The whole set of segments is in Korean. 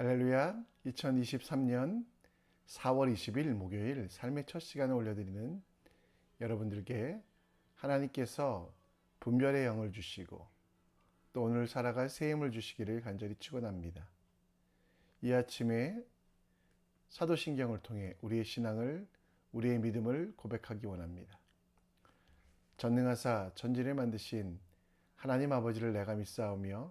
할렐루야 2023년 4월 20일 목요일 삶의 첫 시간을 올려드리는 여러분들께 하나님께서 분별의 영을 주시고 또 오늘 살아갈 새 힘을 주시기를 간절히 축원합니다. 이 아침에 사도신경을 통해 우리의 신앙을 우리의 믿음을 고백하기 원합니다. 전능하사 전지를 만드신 하나님 아버지를 내가 믿사오며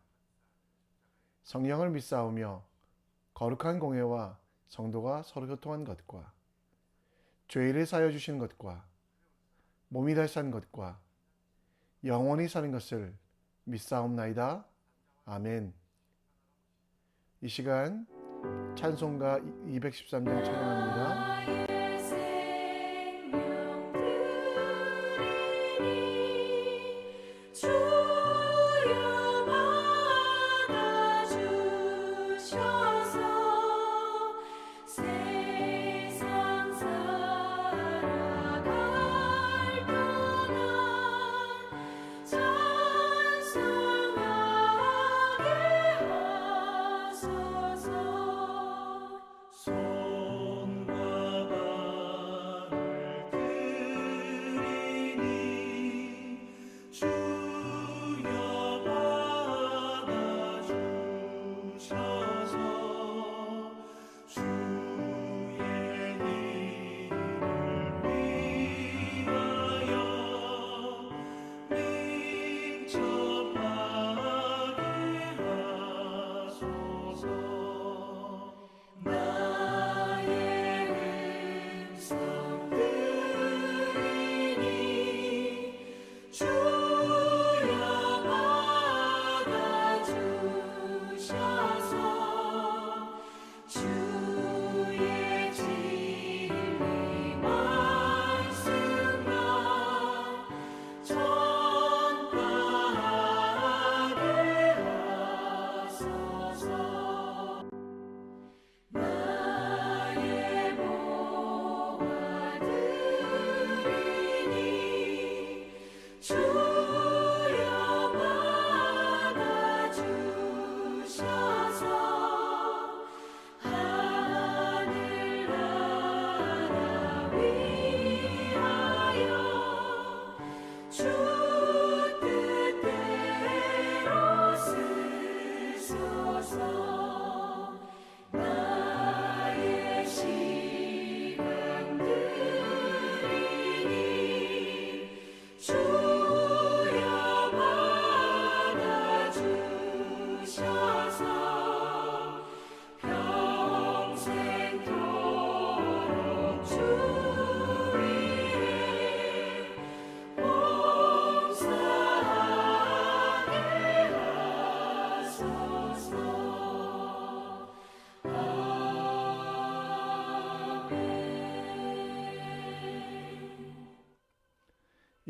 성령을 믿사오며 거룩한 공예와 성도가 서로 교통한 것과 죄를 사여 주신 것과 몸이 다시 산 것과 영원히 사는 것을 믿사옵나이다. 아멘. 이 시간 찬송가 213장 찬양합니다. 주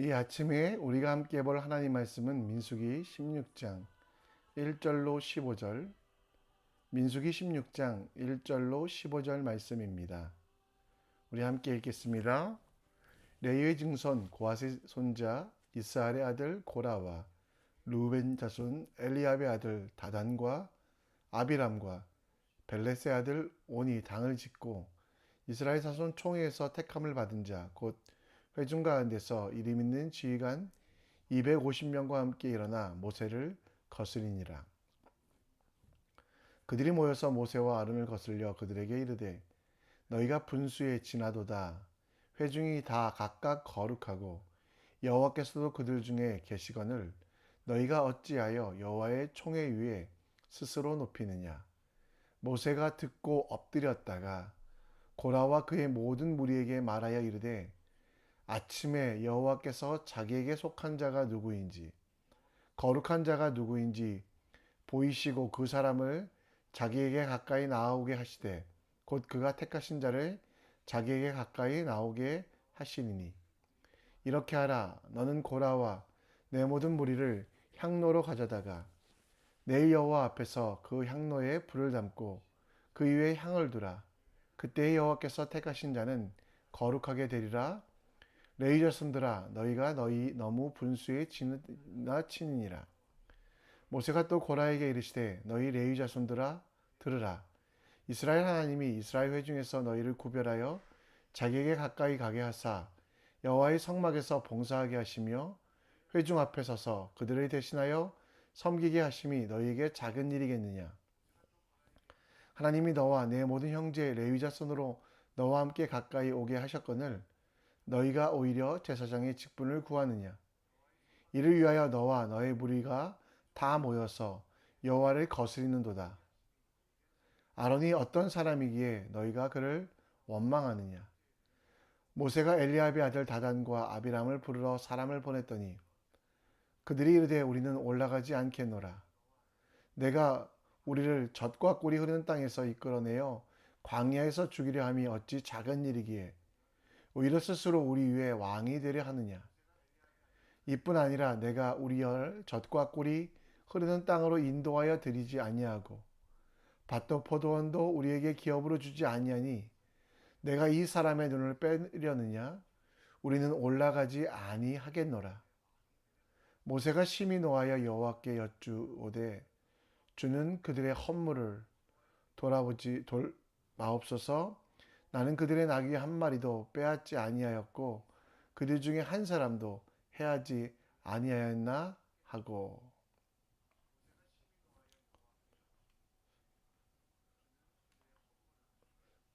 이 아침에 우리가 함께 볼 하나님 말씀은 민수기 16장 1절로 15절, 민수기 16장 1절로 15절 말씀입니다. 우리 함께 읽겠습니다. 레위의 증손 고아세 손자 이스라엘의 아들 고라와 루벤 자손 엘리압의 아들 다단과 아비람과 벨렛의 아들 온이 당을 짓고 이스라엘 자손 총회에서 택함을 받은 자 곧 회중 가운데서 이름 있는 지휘관 250명과 함께 일어나 모세를 거스리니라. 그들이 모여서 모세와 아론을 거슬려 그들에게 이르되 너희가 분수에 지나도다 회중이 다 각각 거룩하고 여호와께서도 그들 중에 계시거늘 너희가 어찌하여 여호와의 총회 위에 스스로 높이느냐 모세가 듣고 엎드렸다가 고라와 그의 모든 무리에게 말하여 이르되 아침에 여호와께서 자기에게 속한 자가 누구인지 거룩한 자가 누구인지 보이시고 그 사람을 자기에게 가까이 나아오게 하시되 곧 그가 택하신 자를 자기에게 가까이 나오게 하시니니. 이렇게 하라. 너는 고라와 내 모든 무리를 향로로 가져다가 내 여호와 앞에서 그 향로에 불을 담고 그 위에 향을 두라. 그때 여호와께서 택하신 자는 거룩하게 되리라 레위 자손들아 너희가 너희 너무 분수에 지나치니라. 모세가 또 고라에게 이르시되 너희 레위 자손들아 들으라. 이스라엘 하나님이 이스라엘 회중에서 너희를 구별하여 자기에게 가까이 가게 하사 여호와의 성막에서 봉사하게 하시며 회중 앞에 서서 그들을 대신하여 섬기게 하심이 너희에게 작은 일이겠느냐? 하나님이 너와 내 모든 형제 레위 자 손으로 너와 함께 가까이 오게 하셨거늘 너희가 오히려 제사장의 직분을 구하느냐? 이를 위하여 너와 너의 무리가 다 모여서 여호와를 거스리는도다. 아론이 어떤 사람이기에 너희가 그를 원망하느냐? 모세가 엘리압의 아들 다단과 아비람을 부르러 사람을 보냈더니 그들이 이르되 우리는 올라가지 않겠노라. 내가 우리를 젖과 꿀이 흐르는 땅에서 이끌어내어 광야에서 죽이려 함이 어찌 작은 일이기에 오히려 스스로 우리 위에 왕이 되려 하느냐? 이뿐 아니라 내가 우리를 젖과 꿀이 흐르는 땅으로 인도하여 드리지 아니하고 밭도 포도원도 우리에게 기업으로 주지 아니하니 내가 이 사람의 눈을 빼려느냐? 우리는 올라가지 아니하겠노라. 모세가 심히 노하여 여호와께 여쭈오되 주는 그들의 헌물을 돌아보지 돌 마옵소서 나는 그들의 나귀 한 마리도 빼앗지 아니하였고 그들 중에 한 사람도 해하지 아니하였나 하고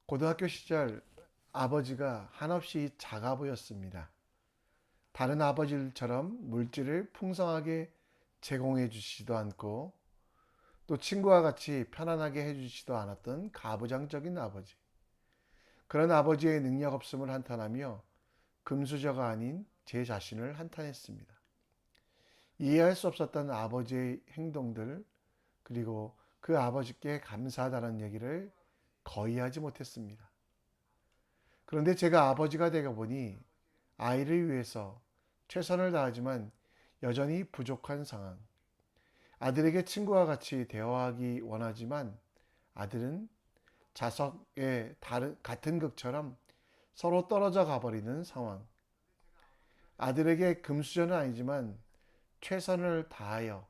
고등학교 시절 아버지가 한없이 작아 보였습니다. 다른 아버지들처럼 물질을 풍성하게 제공해 주시지도 않고 또 친구와 같이 편안하게 해 주시지도 않았던 가부장적인 아버지. 그런 아버지의 능력 없음을 한탄하며 금수저가 아닌 제 자신을 한탄했습니다. 이해할 수 없었던 아버지의 행동들 그리고 그 아버지께 감사하다는 얘기를 거의 하지 못했습니다. 그런데 제가 아버지가 되고 보니 아이를 위해서 최선을 다하지만 여전히 부족한 상황. 아들에게 친구와 같이 대화하기 원하지만 아들은 자석의 다른 같은 극처럼 서로 떨어져 가버리는 상황. 아들에게 금수저는 아니지만 최선을 다하여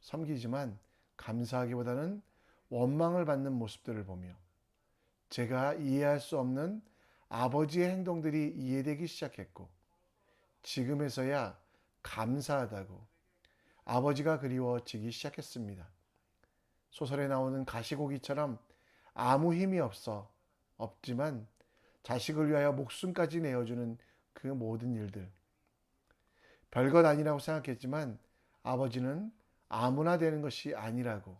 섬기지만 감사하기보다는 원망을 받는 모습들을 보며 제가 이해할 수 없는 아버지의 행동들이 이해되기 시작했고 지금에서야 감사하다고 아버지가 그리워지기 시작했습니다. 소설에 나오는 가시고기처럼 아무 힘이 없어 없지만 자식을 위하여 목숨까지 내어주는 그 모든 일들. 별것 아니라고 생각했지만 아버지는 아무나 되는 것이 아니라고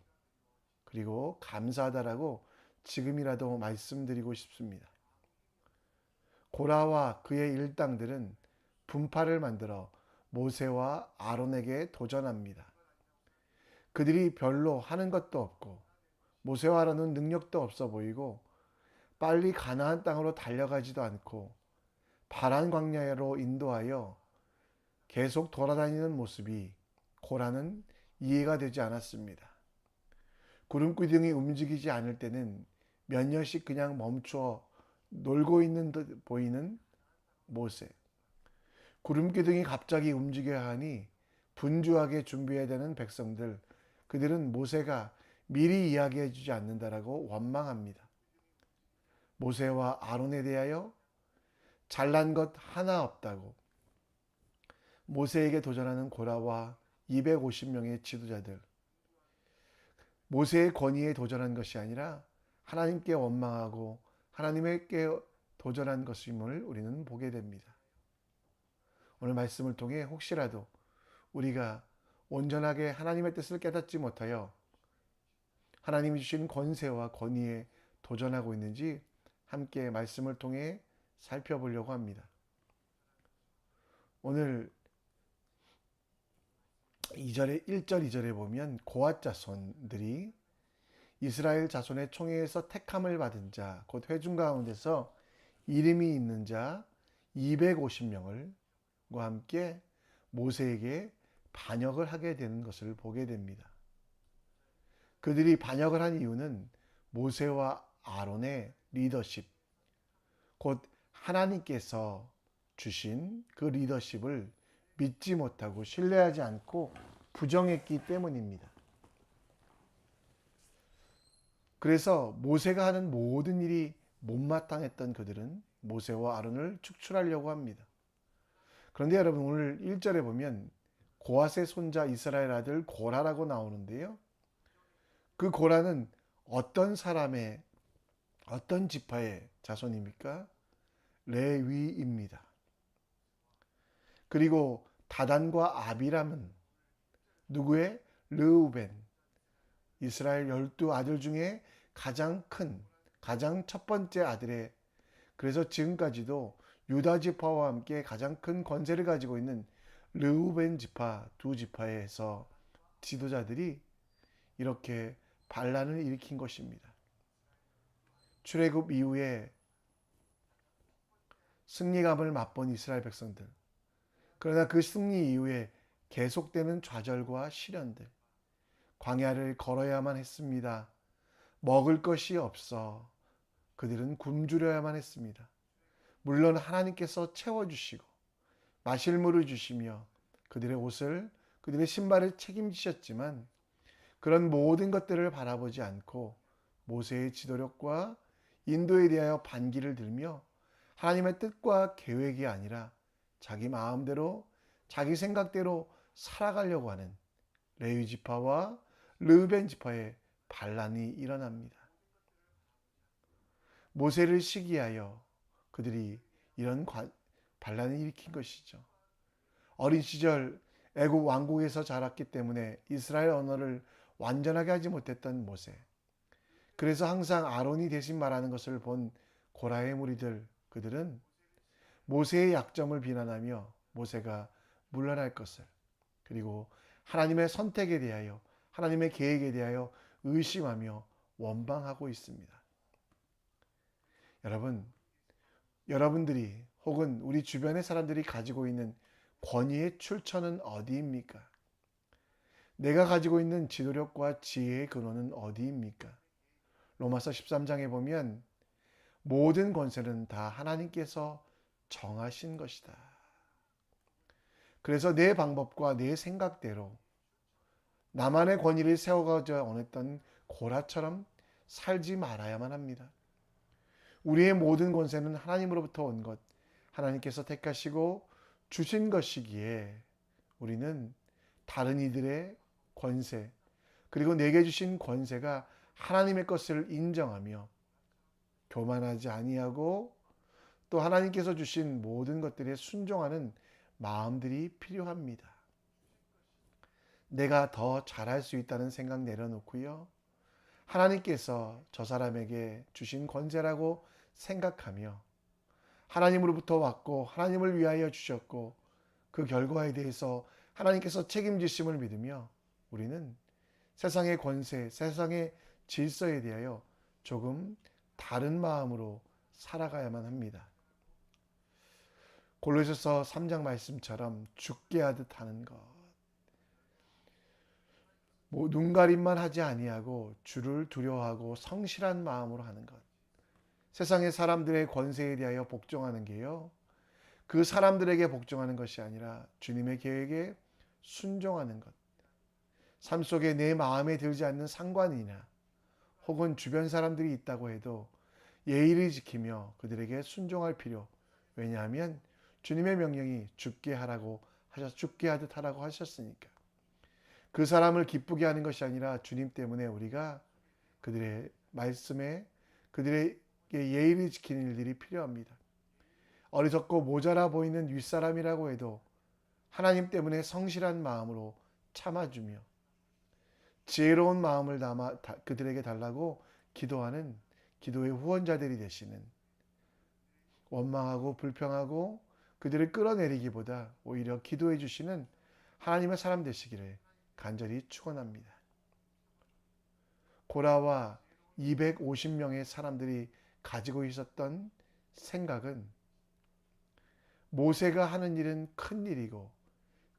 그리고 감사하다라고 지금이라도 말씀드리고 싶습니다. 고라와 그의 일당들은 분파를 만들어 모세와 아론에게 도전합니다. 그들이 별로 하는 것도 없고 모세와 아론은 능력도 없어 보이고 빨리 가나안 땅으로 달려가지도 않고 바란 광야로 인도하여 계속 돌아다니는 모습이 고라는 이해가 되지 않았습니다. 구름기둥이 움직이지 않을 때는 몇 년씩 그냥 멈추어 놀고 있는 듯 보이는 모세. 구름기둥이 갑자기 움직여야 하니 분주하게 준비해야 되는 백성들. 그들은 모세가 미리 이야기해 주지 않는다라고 원망합니다. 모세와 아론에 대하여 잘난 것 하나 없다고 모세에게 도전하는 고라와 250명의 지도자들. 모세의 권위에 도전한 것이 아니라 하나님께 원망하고 하나님께 도전한 것임을 우리는 보게 됩니다. 오늘 말씀을 통해 혹시라도 우리가 온전하게 하나님의 뜻을 깨닫지 못하여 하나님이 주신 권세와 권위에 도전하고 있는지 함께 말씀을 통해 살펴보려고 합니다. 오늘 2절에 1절 2절에 보면 고아 자손들이 이스라엘 자손의 총회에서 택함을 받은 자, 곧 회중 가운데서 이름이 있는 자 250명을 과 함께 모세에게 반역을 하게 되는 것을 보게 됩니다. 그들이 반역을 한 이유는 모세와 아론의 리더십, 곧 하나님께서 주신 그 리더십을 믿지 못하고 신뢰하지 않고 부정했기 때문입니다. 그래서 모세가 하는 모든 일이 못마땅했던 그들은 모세와 아론을 축출하려고 합니다. 그런데 여러분 오늘 1절에 보면 고아의 손자 이스라엘 아들 고라라고 나오는데요. 그 고라는 어떤 사람의 어떤 지파의 자손입니까? 레위입니다. 그리고 다단과 아비람은 누구의 르우벤 이스라엘 열두 아들 중에 가장 큰 가장 첫 번째 아들의 그래서 지금까지도 유다 지파와 함께 가장 큰 권세를 가지고 있는 르우벤 지파 두 지파에서 지도자들이 이렇게 반란을 일으킨 것입니다. 출애굽 이후에 승리감을 맛본 이스라엘 백성들. 그러나 그 승리 이후에 계속되는 좌절과 시련들. 광야를 걸어야만 했습니다. 먹을 것이 없어 그들은 굶주려야만 했습니다. 물론 하나님께서 채워주시고 마실 물을 주시며 그들의 옷을 그들의 신발을 책임지셨지만 그런 모든 것들을 바라보지 않고 모세의 지도력과 인도에 대하여 반기를 들며 하나님의 뜻과 계획이 아니라 자기 마음대로 자기 생각대로 살아가려고 하는 레위 지파와 르벤 지파의 반란이 일어납니다. 모세를 시기하여 그들이 이런 반란을 일으킨 것이죠. 어린 시절 애굽 왕국에서 자랐기 때문에 이스라엘 언어를 완전하게 하지 못했던 모세. 그래서 항상 아론이 대신 말하는 것을 본 고라의 무리들 그들은 모세의 약점을 비난하며 모세가 물러날 것을 그리고 하나님의 선택에 대하여 하나님의 계획에 대하여 의심하며 원방하고 있습니다. 여러분, 여러분들이 혹은 우리 주변의 사람들이 가지고 있는 권위의 출처는 어디입니까? 내가 가지고 있는 지도력과 지혜의 근원은 어디입니까? 로마서 13장에 보면 모든 권세는 다 하나님께서 정하신 것이다. 그래서 내 방법과 내 생각대로 나만의 권위를 세워가자 원했던 고라처럼 살지 말아야만 합니다. 우리의 모든 권세는 하나님으로부터 온 것, 하나님께서 택하시고 주신 것이기에 우리는 다른 이들의 권세, 그리고 내게 주신 권세가 하나님의 것을 인정하며 교만하지 아니하고 또 하나님께서 주신 모든 것들에 순종하는 마음들이 필요합니다. 내가 더 잘할 수 있다는 생각 내려놓고요. 하나님께서 저 사람에게 주신 권세라고 생각하며 하나님으로부터 왔고 하나님을 위하여 주셨고 그 결과에 대해서 하나님께서 책임지심을 믿으며 우리는 세상의 권세, 세상의 질서에 대하여 조금 다른 마음으로 살아가야만 합니다. 골로새서 3장 말씀처럼 죽게 하듯 하는 것. 뭐 눈가림만 하지 아니하고 주를 두려워하고 성실한 마음으로 하는 것. 세상의 사람들의 권세에 대하여 복종하는 게요. 그 사람들에게 복종하는 것이 아니라 주님의 계획에 순종하는 것. 삶 속에 내 마음에 들지 않는 상관이나 혹은 주변 사람들이 있다고 해도 예의를 지키며 그들에게 순종할 필요. 왜냐하면 주님의 명령이 죽게 하라고 하셨, 죽게 하듯 하라고 하셨으니까. 그 사람을 기쁘게 하는 것이 아니라 주님 때문에 우리가 그들의 말씀에 그들의 예의를 지키는 일들이 필요합니다. 어리석고 모자라 보이는 윗사람이라고 해도 하나님 때문에 성실한 마음으로 참아주며 지혜로운 마음을 담아 그들에게 달라고 기도하는 기도의 후원자들이 되시는 원망하고 불평하고 그들을 끌어내리기보다 오히려 기도해 주시는 하나님의 사람 되시기를 간절히 축원합니다. 고라와 250명의 사람들이 가지고 있었던 생각은 모세가 하는 일은 큰 일이고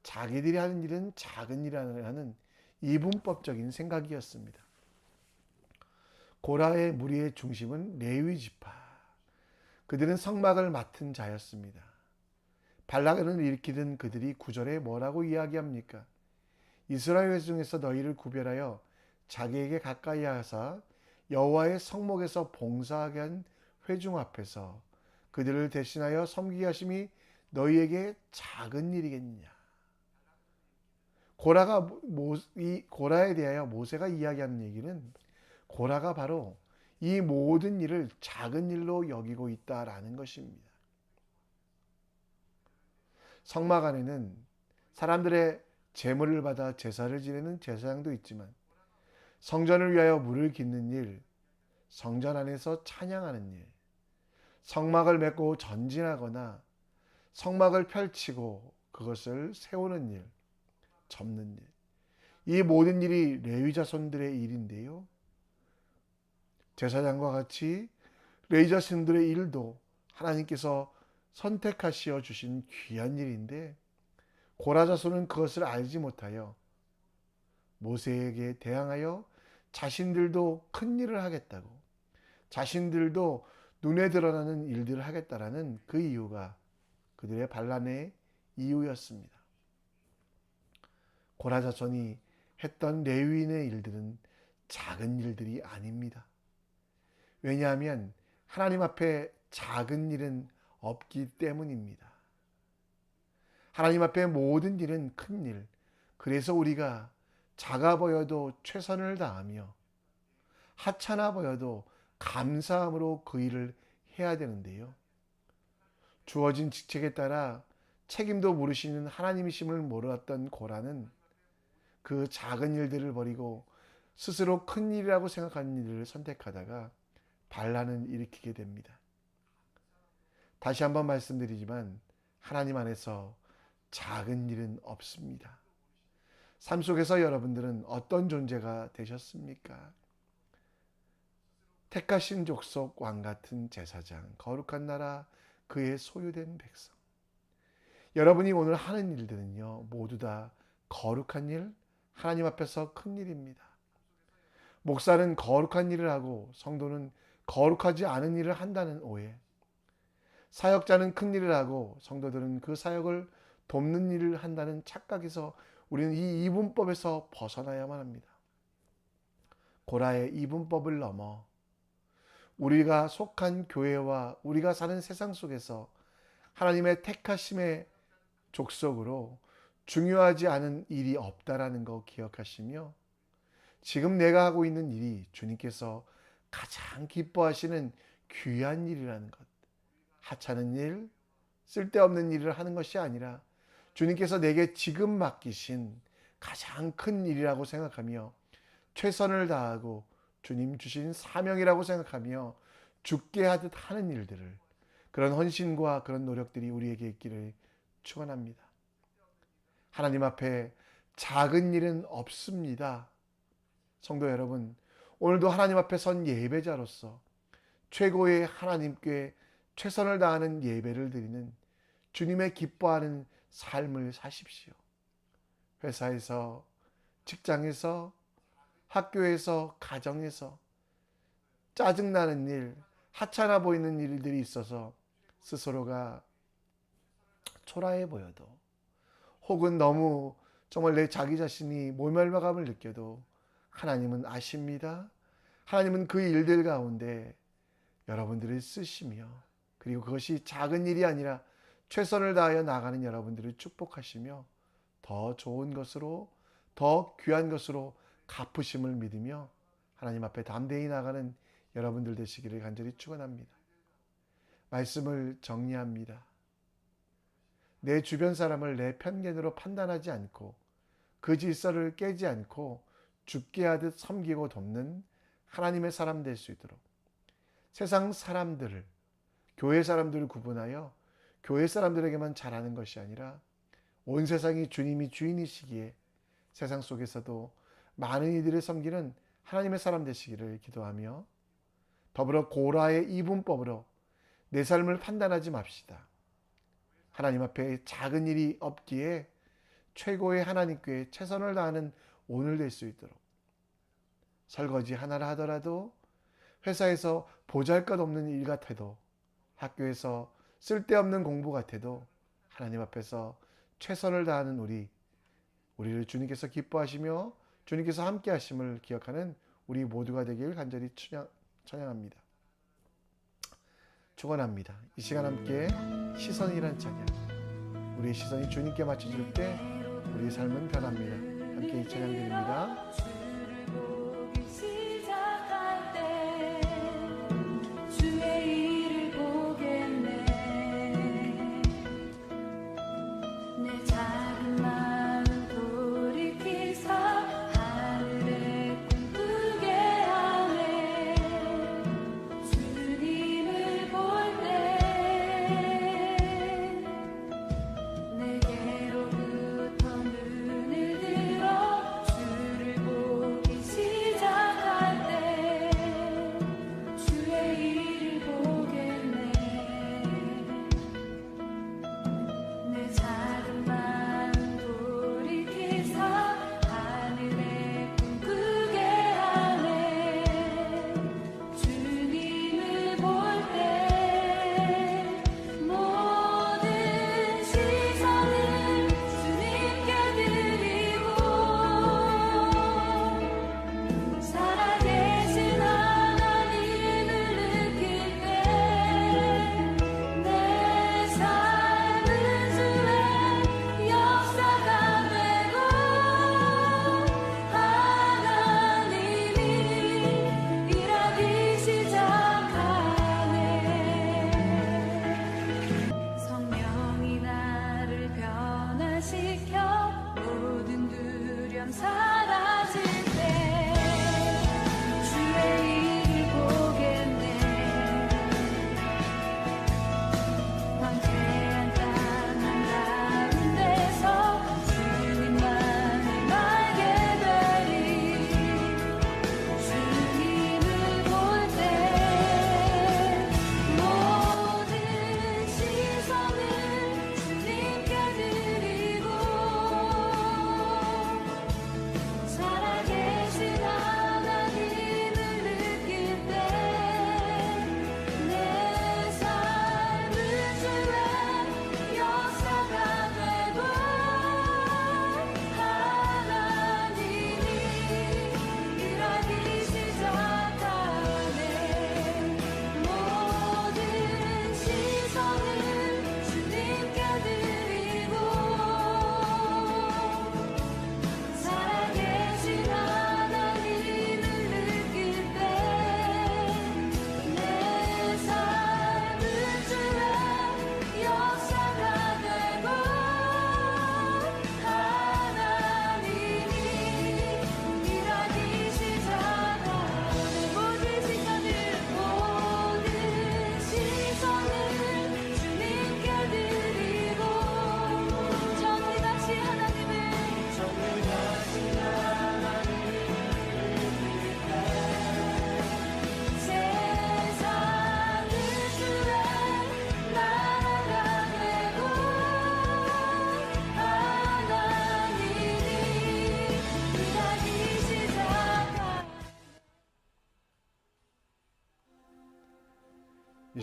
자기들이 하는 일은 작은 일이라는 이분법적인 생각이었습니다. 고라의 무리의 중심은 레위 지파. 그들은 성막을 맡은 자였습니다. 발락을 일으키던 그들이 구절에 뭐라고 이야기합니까? 이스라엘 중에서 너희를 구별하여 자기에게 가까이 하사 여호와의 성목에서 봉사하게 한 회중 앞에서 그들을 대신하여 섬기게 하심이 너희에게 작은 일이겠느냐. 고라가 모, 이 고라에 대하여 모세가 이야기하는 얘기는 고라가 바로 이 모든 일을 작은 일로 여기고 있다라는 것입니다. 성막 안에는 사람들의 제물을 받아 제사를 지내는 제사장도 있지만 성전을 위하여 물을 깃는 일, 성전 안에서 찬양하는 일, 성막을 맺고 전진하거나 성막을 펼치고 그것을 세우는 일, 접는 일. 이 모든 일이 레위 자손들의 일인데요. 제사장과 같이 레위 자손들의 일도 하나님께서 선택하시어 주신 귀한 일인데 고라 자손은 그것을 알지 못하여 모세에게 대항하여 자신들도 큰 일을 하겠다고 자신들도 눈에 드러나는 일들을 하겠다라는 그 이유가 그들의 반란의 이유였습니다. 고라 자손이 했던 레위인의 일들은 작은 일들이 아닙니다. 왜냐하면 하나님 앞에 작은 일은 없기 때문입니다. 하나님 앞에 모든 일은 큰 일. 그래서 우리가 작아 보여도 최선을 다하며 하찮아 보여도 감사함으로 그 일을 해야 되는데요. 주어진 직책에 따라 책임도 물으시는 하나님이심을 몰랐던 고라는 그 작은 일들을 버리고 스스로 큰 일이라고 생각하는 일을 선택하다가 반란을 일으키게 됩니다. 다시 한번 말씀드리지만 하나님 안에서 작은 일은 없습니다. 삶 속에서 여러분들은 어떤 존재가 되셨습니까? 택하신 족속 왕 같은 제사장, 거룩한 나라, 그의 소유된 백성. 여러분이 오늘 하는 일들은요, 모두 다 거룩한 일, 하나님 앞에서 큰 일입니다. 목사는 거룩한 일을 하고 성도는 거룩하지 않은 일을 한다는 오해. 사역자는 큰 일을 하고 성도들은 그 사역을 돕는 일을 한다는 착각에서 우리는 이 이분법에서 벗어나야만 합니다. 고라의 이분법을 넘어 우리가 속한 교회와 우리가 사는 세상 속에서 하나님의 택하심의 족속으로 중요하지 않은 일이 없다라는 거 기억하시며 지금 내가 하고 있는 일이 주님께서 가장 기뻐하시는 귀한 일이라는 것. 하찮은 일, 쓸데없는 일을 하는 것이 아니라 주님께서 내게 지금 맡기신 가장 큰 일이라고 생각하며 최선을 다하고 주님 주신 사명이라고 생각하며 죽게 하듯 하는 일들을 그런 헌신과 그런 노력들이 우리에게 있기를 축원합니다. 하나님 앞에 작은 일은 없습니다. 성도 여러분, 오늘도 하나님 앞에 선 예배자로서 최고의 하나님께 최선을 다하는 예배를 드리는 주님의 기뻐하는 삶을 사십시오. 회사에서, 직장에서, 학교에서, 가정에서 짜증나는 일, 하찮아 보이는 일들이 있어서 스스로가 초라해 보여도 혹은 너무 정말 내 자기 자신이 모멸감을 느껴도 하나님은 아십니다. 하나님은 그 일들 가운데 여러분들을 쓰시며 그리고 그것이 작은 일이 아니라 최선을 다하여 나가는 여러분들을 축복하시며 더 좋은 것으로 더 귀한 것으로 갚으심을 믿으며 하나님 앞에 담대히 나가는 여러분들 되시기를 간절히 축원합니다. 말씀을 정리합니다. 내 주변 사람을 내 편견으로 판단하지 않고 그 질서를 깨지 않고 죽게 하듯 섬기고 돕는 하나님의 사람 될 수 있도록 세상 사람들을 교회 사람들을 구분하여 교회 사람들에게만 잘하는 것이 아니라 온 세상이 주님이 주인이시기에 세상 속에서도 많은 이들을 섬기는 하나님의 사람 되시기를 기도하며 더불어 고라의 이분법으로 내 삶을 판단하지 맙시다. 하나님 앞에 작은 일이 없기에 최고의 하나님께 최선을 다하는 오늘 될 수 있도록 설거지 하나를 하더라도 회사에서 보잘 것 없는 일 같아도 학교에서 쓸데없는 공부 같아도 하나님 앞에서 최선을 다하는 우리 우리를 주님께서 기뻐하시며 주님께서 함께 하심을 기억하는 우리 모두가 되길 간절히 찬양, 찬양합니다. 축원합니다. 이 시간 함께 시선이란 찬양. 우리의 시선이 주님께 맞춰질 때 우리의 삶은 변합니다. 함께 이 찬양 드립니다. 주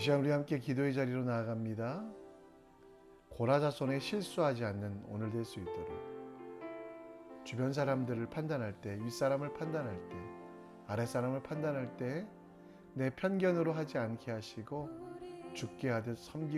시간 우리 함께 기도의 자리로 나아갑니다. 고라자손에 실수하지 않는 오늘 될 수 있도록 주변 사람들을 판단할 때, 윗사람을 판단할 때, 아랫사람을 판단할 때 내 편견으로 하지 않게 하시고 죽게 하듯 섬기고